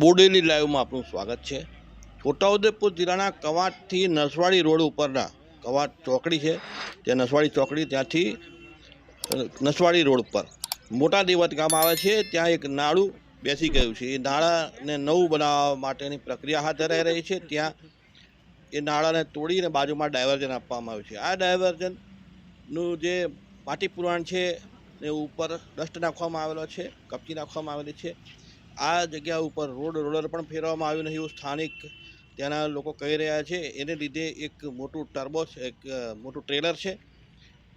બોડેલી લાઈવમાં આપનું સ્વાગત છે. છોટાઉદેપુર જિલ્લાના કવાટથી નસવાડી રોડ ઉપરના કવાટ ચોકડી છે. ત્યાં નસવાડી ચોકડી, ત્યાંથી નસવાડી રોડ ઉપર મોટા દેવત ગામ આવે છે. ત્યાં એક નાળું બેસી ગયું છે. એ નાળાને નવું બનાવવા માટેની પ્રક્રિયા હાથ ધરાઈ રહી છે. ત્યાં એ નાળાને તોડીને બાજુમાં ડાયવર્ઝન આપવામાં આવ્યું છે. આ ડાયવર્ઝનનું જે માટી પુરાણ છે એ ઉપર ડસ્ટ નાખવામાં આવેલો છે, કપચી નાખવામાં આવેલી છે. આ જગ્યા ઉપર રોડ રોલર પણ ફેરવામાં આવ્યું નથી એવું સ્થાનિક ત્યાંના લોકો કહી રહ્યા છે. એને લીધે એક મોટું ટર્બો એક મોટું ટ્રેલર છે.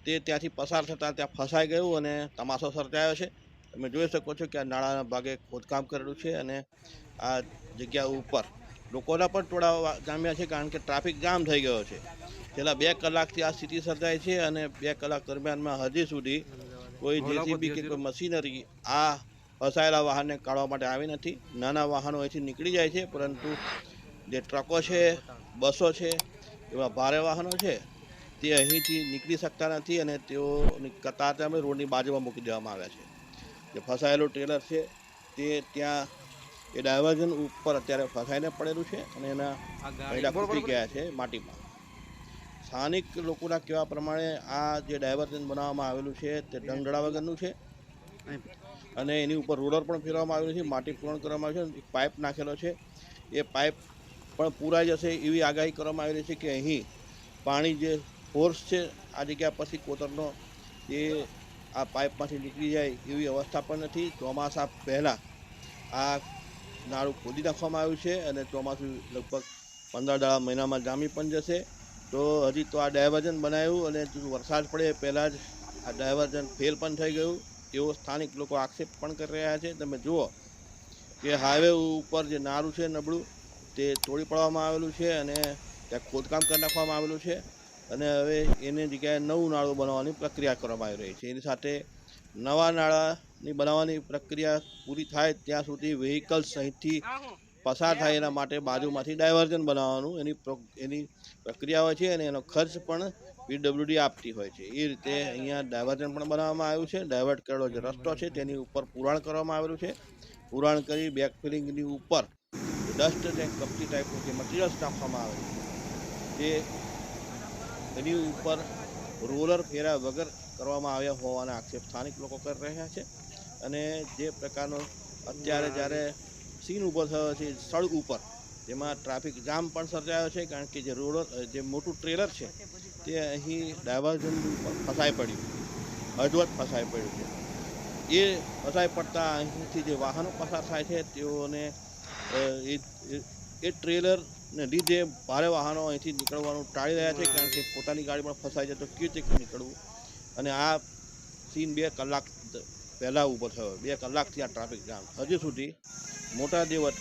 તે ત્યાંથી પસાર થતાં ત્યાં ફસાઈ ગયું અને તમાશો સર્જાયો છે. તમે જોઈ શકો છો કે આ નાળાના ભાગે ખોદકામ કરેલું છે અને આ જગ્યા ઉપર લોકોના પણ ટોળા જામ્યા છે કારણ કે ટ્રાફિક જામ થઈ ગયો છે. છેલ્લા બે કલાકથી આ સ્થિતિ સર્જાય છે અને બે કલાક દરમિયાનમાં હજી સુધી કોઈ જેસીબી કે કોઈ મશીનરી આ ફસાયેલા વાહનને કાઢવા માટે આવી નથી. નાના વાહનો અહીંથી નીકળી જાય છે પરંતુ જે ટ્રકો છે બસો છે એવા ભારે વાહનો છે તે અહીંથી નીકળી શકતા નથી અને તેઓની કતાર અમે રોડની બાજુમાં મૂકી દેવામાં આવ્યા છે. જે ફસાયેલું ટ્રેલર છે તે ત્યાં એ ડાયવર્ઝન ઉપર અત્યારે ફસાઈને પડેલું છે અને એના પૈડા ખૂટી ગયા છે માટીમાં. સ્થાનિક લોકોના કહેવા પ્રમાણે આ જે ડાયવર્ઝન બનાવવામાં આવેલું છે તે ડંગડા વગરનું છે. અને એની ઉપર રોલર પણ ફેરવામાં આવેલું છે, માટી પૂરણ કરવામાં આવ્યું છે પાઇપ નાખેલો છે. એ પાઇપ પણ પૂરાઈ જશે એવી આગાહી કરવામાં આવેલી છે કે અહીં પાણી જે ફોર્સ છે, આ જગ્યા પછી કોતરનો એ આ પાઇપમાંથી નીકળી જાય એવી અવસ્થા પણ નથી. ચોમાસા પહેલાં આ નાળું ખોદી નાખવામાં આવ્યું છે અને ચોમાસું લગભગ પંદર દાડા મહિનામાં જામી પણ જશે. તો હજી તો આ ડાયવર્ઝન બનાવ્યું અને વરસાદ પડે પહેલાં જ આ ડાયવર્ઝન ફેલ પણ થઈ ગયું. એવો સ્થાનિક લોકો આક્ષેપ પણ કરી રહ્યા છે. તમે જુઓ કે હાઈવે ઉપર જે નારું છે, નબળું, તે તોડી પાડવામાં આવેલું છે અને ત્યાં ખોદકામ કરી નાખવામાં આવેલું છે અને હવે એની જગ્યાએ નવું નાળું બનાવવાની પ્રક્રિયા કરવામાં આવી રહી છે. એની સાથે નવા નાળાની બનાવવાની પ્રક્રિયા પૂરી થાય ત્યાં સુધી વ્હીકલ્સ અહીંથી પસાર થાય એના માટે બાજુમાંથી ડાયવર્ઝન બનાવવાનું એની એની પ્રક્રિયા હોય છે અને એનો ખર્ચ પણ પીડબ્લ્યુડી આપતી હોય છે. એ રીતે અહીંયા ડાયવર્ઝન પણ બનાવવામાં આવ્યું છે. ડાયવર્ટ કરેલો જે રસ્તો છે તેની ઉપર પુરાણ કરવામાં આવેલું છે. પુરાણ કરી બેકફિલિંગની ઉપર ડસ્ટ અને કપટી ટાઈપનું જે મટીરિયલ્સ નાખવામાં આવે છે તે એની ઉપર રોલર ફેરા વગર કરવામાં આવ્યા હોવાના આક્ષેપ સ્થાનિક લોકો કરી રહ્યા છે. અને જે પ્રકારનો અત્યારે જ્યારે સીન ઊભો થયો છે સડક ઉપર જેમાં ટ્રાફિક જામ પણ સર્જાયો છે કારણ કે જે રોલર જે મોટું ટ્રેલર છે તે અહીં ડાયવર્ઝન ફસાઈ પડ્યું. અધવત ફસાઈ પડ્યું છે. એ ફસાઈ પડતા અહીંથી જે વાહનો પસાર થાય છે, તેઓને એ ટ્રેલરને લીધે ભારે વાહનો અહીંથી નીકળવાનું ટાળી રહ્યા છે, કારણ કે પોતાની ગાડી પણ ફસાઈ જાય તો કેવી રીતે નીકળવું? અને આ સીન બે કલાક પહેલાં ઊભો થયો. બે કલાકથી આ ટ્રાફિક જામ. હજુ સુધી મોટા દેવત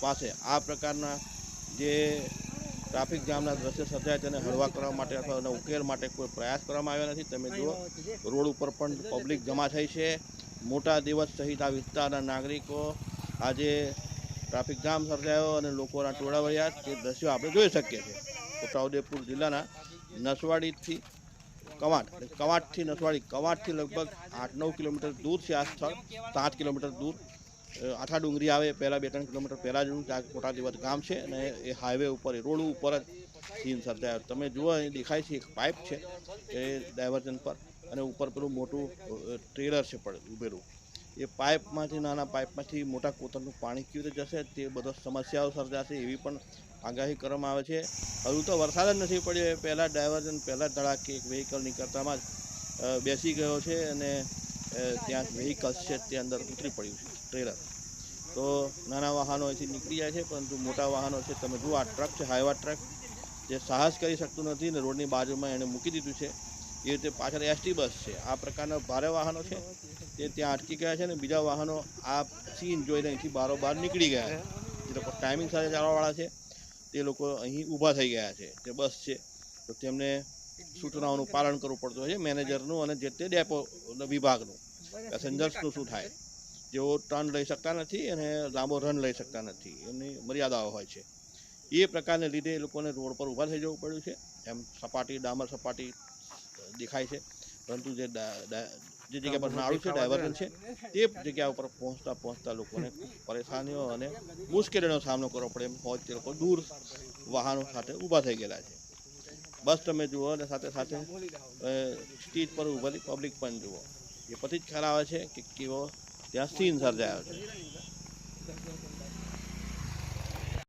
પાસે આ પ્રકારના જે ટ્રાફિક જામના દ્રશ્ય સર્જાય તેને હળવા કરવા માટે અથવા એના ઉકેલ માટે કોઈ પ્રયાસ કરવામાં આવ્યો નથી. તમે જુઓ, રોડ ઉપર પણ પબ્લિક જમા થઈ છે. મોટા દિવસ સહિત આ વિસ્તારના નાગરિકો આજે ટ્રાફિક જામ સર્જાયો અને લોકોના ટોળા વળ્યા. તે દ્રશ્યો આપણે જોઈ શકીએ છીએ. છોટાઉદેપુર જિલ્લાના નસવાડીથી કવાંટ કવાંટથી નસવાડી, કવાંટથી લગભગ આઠ નવ કિલોમીટર દૂર છે આ સ્થળ, સાત કિલોમીટર દૂર. આઠા ડુંગરી આવે પહેલાં બે ત્રણ કિલોમીટર પહેલાં જ ત્યાં દિવસ ગામ છે અને એ હાઈવે ઉપર, એ રોડ ઉપર જ સીન સર્જાયો. તમે જુઓ, અહીં દેખાય છે એક પાઇપ છે એ ડાયવર્જન પર અને ઉપર પેલું મોટું ટ્રેલર છે પણ ઉભેલું. એ પાઇપમાંથી નાના પાઇપમાંથી મોટા કોતરનું પાણી કેવી રીતે જશે તે બધો સમસ્યાઓ સર્જાશે એવી પણ આગાહી કરવામાં આવે છે. હજુ તો વરસાદ જ નથી પડ્યો. એ પહેલાં ડાયવર્જન પહેલાં ધડાકે એક વ્હીકલ નીકળતામાં જ બેસી ગયો છે અને ત્યાં વ્હીકલ્સ છે તે અંદર ઉતરી પડ્યું છે. ટ્રેલર. તો નાના વાહનો અહીંથી નીકળી જાય છે, પરંતુ મોટા વાહનો છે. તમે જુઓ, આ ટ્રક છે હાઈવા ટ્રક જે સાહસ કરી શકતું નથી ને રોડની બાજુમાં એણે મૂકી દીધું છે. એ રીતે પાછળ એસટી બસ છે. આ પ્રકારના ભારે વાહનો છે. તે ત્યાં અટકી ગયા છે ને બીજા વાહનો આ સીન જોઈને અહીંથી બારોબાર નીકળી ગયા છે. જે લોકો ટાઈમિંગ સાથે ચાલવાવાળા છે. તે લોકો અહીં ઊભા થઈ ગયા છે. તે બસ છે. તો તેમને સૂચનાઓનું પાલન કરવું પડતું હોય છે. મેનેજરનું અને જે તે ડેપો વિભાગનું. પેસેન્જર્સનું શું થાય? જેઓ ટર્ન લઈ શકતા નથી અને લાંબો રન લઈ શકતા નથી. એમની મર્યાદાઓ હોય છે. એ પ્રકારને લીધે એ લોકોને રોડ પર ઊભા થઈ જવું પડ્યું છે. એમ સપાટી ડામર સપાટી દેખાય છે. પરંતુ જે જે જગ્યા પર નાળું છે ડાયવર્ઝન છે તે જગ્યા ઉપર પહોંચતા પહોંચતા લોકોને પરેશાનીઓ અને મુશ્કેલીનો સામનો કરવો પડે એમ હોય તે લોકો દૂર વાહનો સાથે ઊભા થઈ ગયેલા છે. બસ તમે જુઓ અને સાથે સાથે સ્ટેજ પર ઊભેલી પબ્લિક પણ જુઓ. એ પછી જ ખ્યાલ આવે છે કે કેવો ત્યાં સીન સર્જાયો છે.